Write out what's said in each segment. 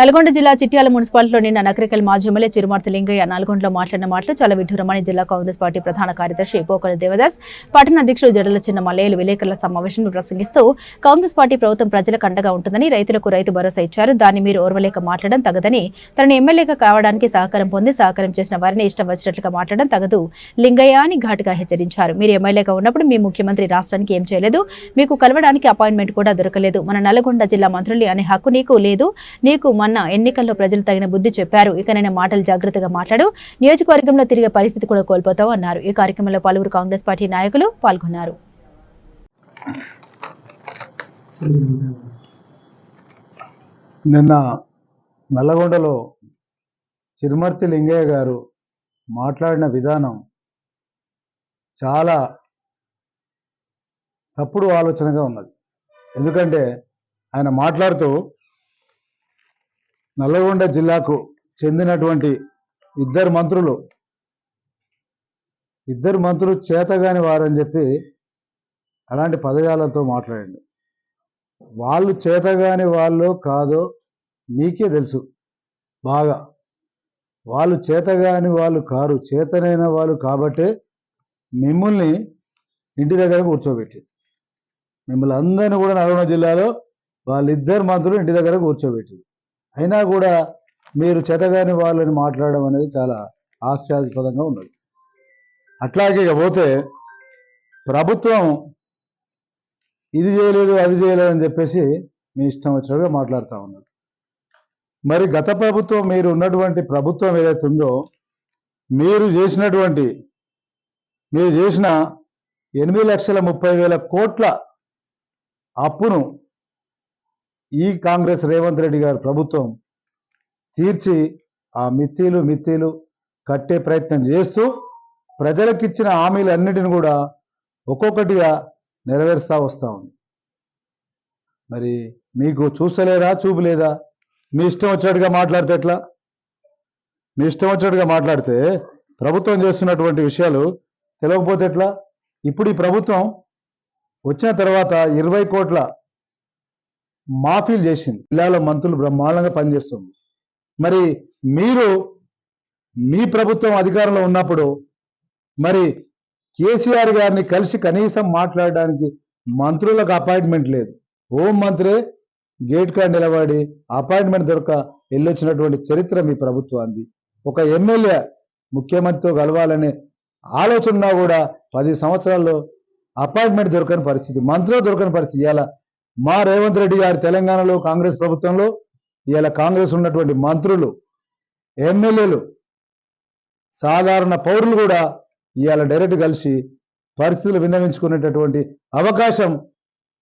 నల్గొండ జిల్లా చిట్యాల మున్సిపాలిటీలో నిన్న నకరికల్ మాజీ ఎమ్మెల్యే చిరుమర్తి లింగయ్య నల్గొండలో మాట్లాడిన మాటలు చాలా విడ్డూరమని జిల్లా కాంగ్రెస్ పార్టీ ప్రధాన కార్యదర్శి పోకల దేవదాస్ పట్టణ అధ్యక్షుడు జడల చిన్న మల్లయ్యలు విలేకరుల సమావేశంలో ప్రసంగిస్తూ కాంగ్రెస్ పార్టీ ప్రభుత్వం ప్రజలకు అండగా ఉంటుందని రైతులకు రైతు భరోసా ఇచ్చారు. దాన్ని మీరు ఓర్వలేక మాట్లాడడం తగదని తనను ఎమ్మెల్యేగా కావడానికి సహకారం పొంది సహకారం చేసిన వారిని ఇష్టం వచ్చినట్లుగా మాట్లాడడం తగదు లింగయ్య అని ఘాటుగా హెచ్చరించారు. మీరు ఎమ్మెల్యేగా ఉన్నప్పుడు మీ ముఖ్యమంత్రి రాష్ట్రానికి ఏం చేయలేదు? మీకు కలవడానికి అపాయింట్మెంట్ కూడా దొరకలేదు. మన నల్గొండ జిల్లా మంత్రులు అనే హక్కు నీకు లేదు. నీకు మొన్న ఎన్నికల్లో ప్రజలు తగిన బుద్ధి చెప్పారు. ఇకనైనా మాటలు జాగ్రత్తగా మాట్లాడు. నియోజకవర్గంలో తిరిగే పరిస్థితి కూడా కోల్పోతావు అన్నారు. ఈ కార్యక్రమంలో పలువురు కాంగ్రెస్ పార్టీ నాయకులు పాల్గొన్నారు. నిన్న నల్లగొండలో చిరుమర్తి లింగయ్య గారు మాట్లాడిన విధానం చాలా తప్పుడు ఆలోచనగా ఉన్నది. ఎందుకంటే ఆయన మాట్లాడుతూ నల్లగొండ జిల్లాకు చెందినటువంటి ఇద్దరు మంత్రులు ఇద్దరు మంత్రులు చేతగాని వారని చెప్పి అలాంటి పదజాలతో మాట్లాడండి. వాళ్ళు చేతగాని వాళ్ళు కాదో మీకే తెలుసు బాగా. వాళ్ళు చేతగాని వాళ్ళు కారు చేతనైన వాళ్ళు కాబట్టే మిమ్మల్ని ఇంటి దగ్గర కూర్చోబెట్టి మిమ్మల్ని అందరినీ కూడా నల్గొండ జిల్లాలో వాళ్ళిద్దరు మంత్రులు ఇంటి దగ్గర కూర్చోబెట్టింది అయినా కూడా మీరు చేతగాని వాళ్ళని మాట్లాడడం అనేది చాలా ఆశ్చర్యాస్పదంగా ఉన్నది. అట్లాగే ఇక పోతే ప్రభుత్వం ఇది చేయలేదు అది చేయలేదు అని చెప్పేసి మీ ఇష్టం వచ్చినట్టుగా మాట్లాడుతూ ఉన్నారు మరి గత ప్రభుత్వం మీరు ఉన్నటువంటి ప్రభుత్వం ఏదైతే ఉందో మీరు చేసినటువంటి మీరు చేసిన ఎనిమిది లక్షల ముప్పై వేల కోట్ల అప్పును ఈ కాంగ్రెస్ రేవంత్ రెడ్డి గారు ప్రభుత్వం తీర్చి ఆ మిత్తీలు మిత్తీలు కట్టే ప్రయత్నం చేస్తూ ప్రజలకిచ్చిన హామీలన్నిటిని కూడా ఒక్కొక్కటిగా నెరవేరుస్తూ వస్తూ ఉంది. మరి మీకు చూసలేదా చూపులేదా? మీ ఇష్టం వచ్చినట్టుగా మాట్లాడితే ఎట్లా? మీ ఇష్టం వచ్చినట్టుగా మాట్లాడితే ప్రభుత్వం చేస్తున్నటువంటి విషయాలు తెలియకపోతే ఎట్లా? ఇప్పుడు ఈ ప్రభుత్వం వచ్చిన తర్వాత ఇరవై కోట్ల మాఫీలు చేసింది. జిల్లాలో మంత్రులు బ్రహ్మాండంగా పనిచేస్తుంది. మరి మీరు మీ ప్రభుత్వం అధికారంలో ఉన్నప్పుడు మరి కేసీఆర్ గారిని కలిసి కనీసం మాట్లాడడానికి మంత్రులకు అపాయింట్మెంట్ లేదు. హోం మంత్రే గేట్ కాడ నిలబడి అపాయింట్మెంట్ దొరక వెళ్ళొచ్చినటువంటి చరిత్ర మీ ప్రభుత్వాన్ని ఒక ఎమ్మెల్యే ముఖ్యమంత్రితో కలవాలనే ఆలోచన కూడా పది సంవత్సరాల్లో అపాయింట్మెంట్ దొరకని పరిస్థితి మంత్రులు దొరకని పరిస్థితి. ఇవాళ మా రేవంత్ రెడ్డి గారు తెలంగాణలో కాంగ్రెస్ ప్రభుత్వంలో ఇవాళ కాంగ్రెస్ ఉన్నటువంటి మంత్రులు ఎమ్మెల్యేలు సాధారణ పౌరులు కూడా ఇవాళ డైరెక్ట్ కలిసి పరిస్థితులు విన్నవించుకునేటటువంటి అవకాశం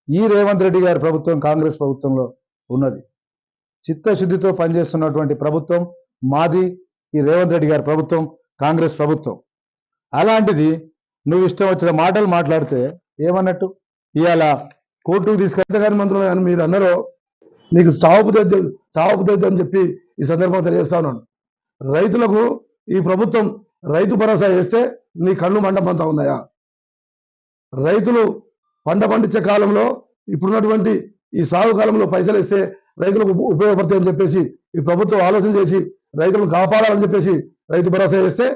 ఈ రేవంత్ రెడ్డి గారి ప్రభుత్వం కాంగ్రెస్ ప్రభుత్వంలో ఉన్నది. చిత్తశుద్ధితో పనిచేస్తున్నటువంటి ప్రభుత్వం మాది ఈ రేవంత్ రెడ్డి గారి ప్రభుత్వం కాంగ్రెస్ ప్రభుత్వం. అలాంటిది నువ్వు ఇష్టం వచ్చిన మాటలు మాట్లాడితే ఏమన్నట్టు? ఇవాళ కోర్టుకు తీసుకెళ్తే కానీ మంత్రులు కానీ మీరు అన్నారు మీకు చావపు తెద్దు చావుపు అని చెప్పి ఈ సందర్భంగా తెలియజేస్తా ఉన్నాను. రైతులకు ఈ ప్రభుత్వం రైతు భరోసా చేస్తే నీ కళ్ళు మండపంతా ఉన్నాయా? రైతులు పంట పండించే కాలంలో ఇప్పుడున్నటువంటి ఈ సాగు కాలంలో పైసలు ఇస్తే రైతులకు ఉప- ఉపయోగపడతాయని చెప్పేసి ఈ ప్రభుత్వం ఆలోచన చేసి రైతులను కాపాడాలని చెప్పేసి రైతు భరోసా చేస్తే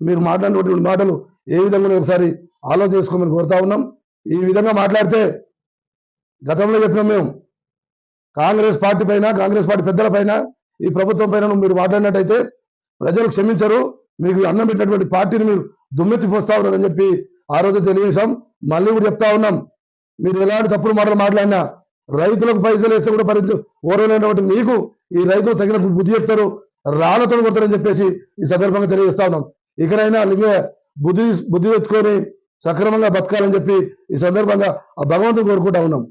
మీరు మాట్లాడినటువంటి మాటలు ఏ విధంగా ఒకసారి ఆలోచన చేసుకోమని కోరుతా ఉన్నాం. ఈ విధంగా మాట్లాడితే గతంలో చెప్పినాం మేము. కాంగ్రెస్ పార్టీ పైన కాంగ్రెస్ పార్టీ పెద్దల పైన ఈ ప్రభుత్వం పైన మీరు మాట్లాడినట్టయితే ప్రజలు క్షమించరు. మీకు అన్నం పెట్టినటువంటి పార్టీని మీరు దుమ్మెత్తిపోస్తా ఉన్నారని చెప్పి ఆ రోజు తెలియజేశాం. మళ్ళీ కూడా చెప్తా ఉన్నాం. మీరు ఎలాంటి తప్పుడు మాటలు మాట్లాడినా రైతులకు పైసలు వేస్తే కూడా పరిధి ఓరలేనటువంటి మీకు ఈ రైతులు తగిన బుద్ధి చెప్తారు. రాళ్ళతో కొడతారని చెప్పేసి ఈ సందర్భంగా తెలియజేస్తా ఉన్నాం. ఇకనైనా అలాగే బుద్ధి బుద్ధి తెచ్చుకొని సక్రమంగా బతకాలని చెప్పి ఈ సందర్భంగా ఆ భగవంతుని కోరుకుంటా ఉన్నాం.